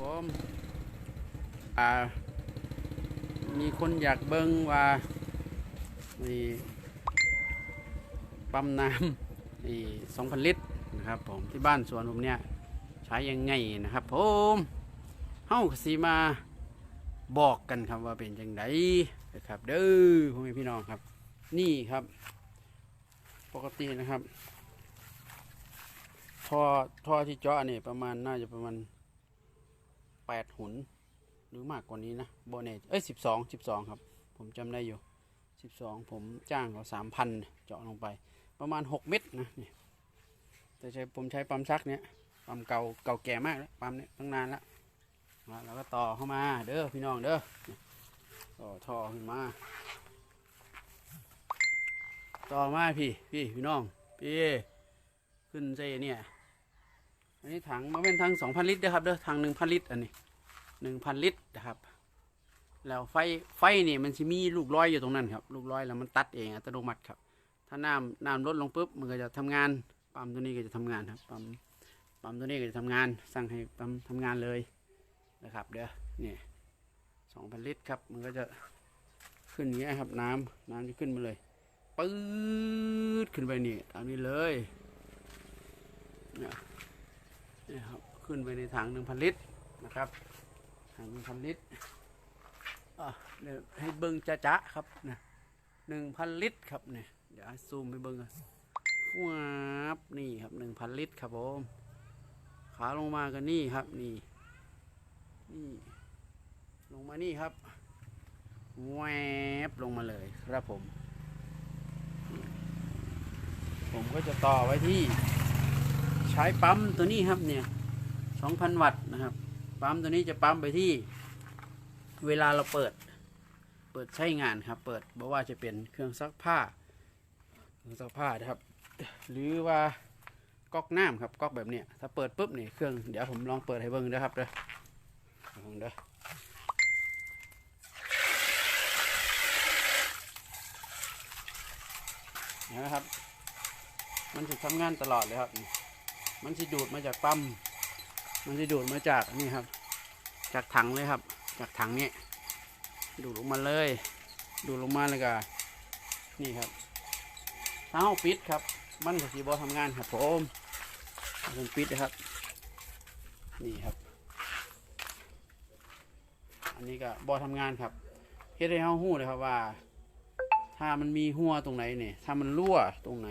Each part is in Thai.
ผมอ่ามีคนอยากเบิ้งว่านี่ปั๊มน้ำนี่สองพันลิตรนะครับผมที่บ้านสวนผมเนี่ยใช้ยังไงนะครับผมเฮ้ากสีมาบอกกันครับว่าเป็นยังไงนะครับ เด้อพ่อแม่พี่น้องครับ นี่ครับ ปกตินะครับท่อท่อที่เจาะนี่ประมาณน่าจะประมาณ แปดหุนหรือมากกว่านี้นะโบเนตเอ้ยสิบสองสิบสองครับ ผมจำได้อยู่สิบสองผมจ้างเขาสามพันเจาะลงไป ประมาณหกเม็ดนะนี่แต่ใช้ผมใช้ปั๊มชักเนี้ยปั๊มเก่าเก่าแก่มากแล้วปั๊มเนี้ยตั้งนานแล้วแล้วก็ต่อเข้ามาเด้อพี่น้องเด้อต่อท่อขึ้นมา ต่อมาพี่พี่พี่น้องพี่ขึ้นใจเนี่ย อันนี้ถังมันเป็นถังสองพันลิตรนะครับเด้อถังหนึ่งพันลิตรอันนี้หนึ่งพันลิตรนะครับ แล้วไฟไฟนี่มันจะมีลูกร้อยอยู่ตรงนั้นครับ ลูกร้อยแล้วมันตัดเองอัตโนมัติครับ ถ้าน้ำน้ำลดลงปุ๊บมันก็จะทำงานปั๊มตัวนี้ก็จะทำงานครับปั๊มปั๊มตัวนี้ก็จะทำงานสั่งให้ปั๊มทำงานเลยนะครับ เด้อนี่สองพันลิตรครับ มันก็จะขึ้นอย่างเงี้ยครับ น้ำน้ำจะขึ้นมาเลยปื๊ดขึ้นไปนี่ตามนี้เลยเนี่ย นี่ครับขึ้นไปในถังหนึ่งพันลิตรนะครับถังหนึ่งพันลิตรอะเดี๋ยวให้เบิ้งจ้าจ้าครับนะหนึ่งพันลิตรครับเนี่ยเดี๋ยวซูมไปเบิ้งกันว้าบนี่ครับหนึ่งพันลิตรครับผมขาลงมากันนี่ครับนี่นี่ลงมานี่ครับแวบลงมาเลยครับผม ผมก็จะต่อไว้ที่ ใช้ปั๊มตัวนี้ครับเนี่ย2,000วัตต์นะครับ ปั๊มตัวนี้จะปั๊มไปที่เวลาเราเปิด เปิดใช้งานครับ เปิดบอกว่าจะเป็นเครื่องซักผ้า เครื่องซักผ้านะครับ หรือว่าก๊อกน้ำครับก๊อกแบบเนี้ยถ้าเปิดปุ๊บเนี่ยเครื่องเดี๋ยวผมลองเปิดให้เบิ้งเด้อครับเด้อเบิ่งเด้อนะครับ มันจะทำงานตลอดเลยครับ มันจะดูดมาจากปั๊มมันจะดูดมาจากนี่ครับ จากถังเลยครับ จากถังนี้ดูดลงมาเลย ดูดลงมาเลยก็นี่ครับถ้าเอาปิดครับ มันก็สีบอทำงานครับผมผมปิดนะครับ นี่ครับ อันนี้ก็บอทำงานครับเฮ็ดให้เฮาหู้เลยครับว่า ถ้ามันมีหัวตรงไหนเนี่ยถ้ามันรั่วตรงไหน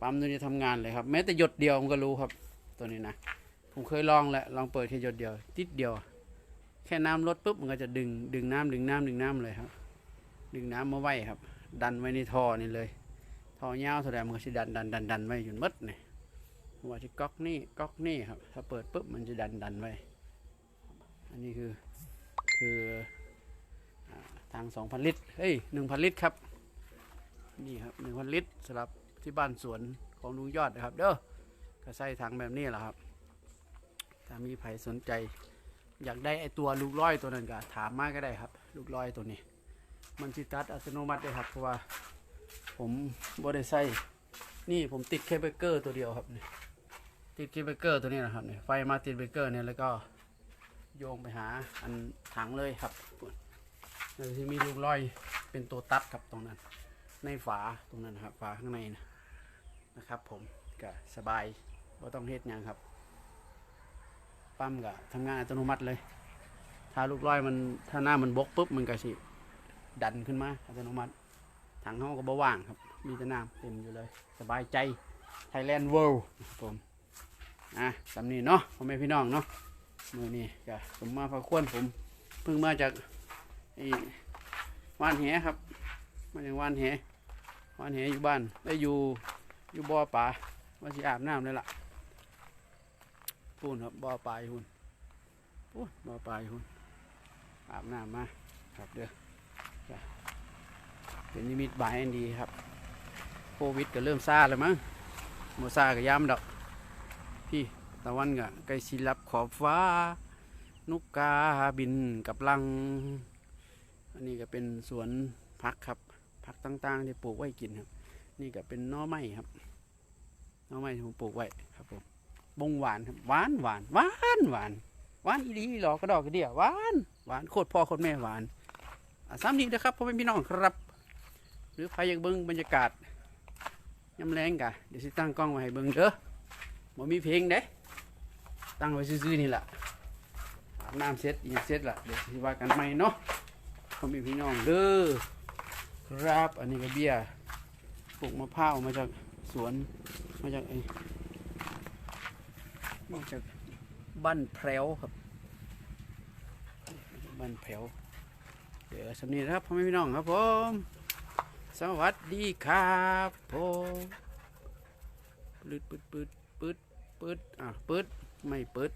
ปั๊มตัวนี้ทำงานเลยครับ แม้แต่หยดเดียวมันก็รู้ครับ ตัวนี้นะ ผมเคยลองแหล้วลองเปิดแค่หยดเดียวติดเดียว แค่น้ำลดปุ๊บมันก็จะดึงดึงน้ำดึงน้ำดึงน้ำเลยครับ ดึงน้ำมาไว้ครับ ดันไว้ในท่อนี่เลยท่อยาวเท่าไหร่มันก็จะดันดันดันดันไว้จนหมดเนี่ยว่าที่ก๊อกนี่ก๊อกนี่ครับ ถ้าเปิดปุ๊บมันจะดันดันไว้อันนี้คือคือทางสองพันลิตรเฮ้ยหนึ่งพันลิตรครับ นี่ครับหนึ่งพันลิตรสำหรับ ที่บ้านสวนของลุงยอดนะครับ เด้อก็ใส่ถังแบบนี้แหละครับ ถ้ามีใครสนใจ อยากได้ไอตัวลูกร้อยตัวนั้นก็ถามมาก็ได้ครับ ลูกร้อยตัวนี้ มันสิตัดอัตโนมัติเลยครับเพราะว่า ผมบ่ได้ใส่นี่ผมติดเคเบเกอร์ตัวเดียวครับนี่ติดเคเบเกอร์ตัวนี้นะครับนี่ไฟมาติดเบรกเกอร์เนี่ยแล้วก็โยงไปหาอันถังเลยครับแล้วที่มีลูกร้อยเป็นตัวตัดครับตรงนั้น ในฝาตรงนั้นครับฝาข้างในนะนะครับผมก็สบายไม่ต้องเฮ็ดยังครับ ปั๊มก็ทำงานอัตโนมัติเลย ถ้าลูกร้อยมันถ้าหน้ามันบกปุ๊บมันก็สิดันขึ้นมาอัตโนมัติถังเขาก็บ่ว่างครับ มีแต่น้ำเต็มอยู่เลย สบายใจ Thailand World ครับผมอะสำนีเนาะพ่อแม่พี่น้องเนาะมือนี้ก็ผมมาพักควนผมเพิ่งมาจากไอ้ว่านแหครับ มาจากว่านแหว่านแหอยู่บ้านได้อยู่อยู่บ่อปลาว่าสิอาบน้ำเลยล่ะพูนครับบ่อปลาอยู่พูนพูนบ่อปลาอยู่นอาบน้ำมาครับเด้อเป็นนิมิตบายอันดีครับโควิดก็เริ่มซาแล้วมั้งโมซาก็ย้ำดอกพี่ตะวันก็ใกล้สิรับขอบฟ้านกกาบินกับลัง อันนี้ก็เป็นสวนพักครับ ต่างๆ ที่ปลูกไว้กินครับ นี่ก็เป็นน้อไม้ครับน้อไม้ที่ผมปลูกไว้ครับผมบงหวานครับหวานหวานหวานหวานหวานอีหลีหลอกระดอกกระเดี่ยหวานหวานโคตรพ่อโคตรแม่หวานอะซ้ำนี้นะครับพ่อแม่พี่น้องครับ หรือใครอยากเบิ่งบรรยากาศยามแรงกะเดี๋ยวสิตั้งกล้องไว้ให้เบิ่งเด้อบ่มีเพลงเด้ตั้งไว้ซื่อๆนี่แหละอาบน้ำเสร็จอีกเสร็จละเดี๋ยวสิว่ากันใหม่เนาะพ่อแม่พี่น้องเด้อ ครับ อันนี้ก็เบียร์ปลูกมะพร้าวมาจากสวน มาจากไอ้มาจากบ้านแพรวครับ บ้านแพรวเดี๋ยวสำนีครับพ่อแม่พี่น้องครับผม สวัสดีครับผมปืดปืดปืดปืดปืดอะปืดไม่ปืด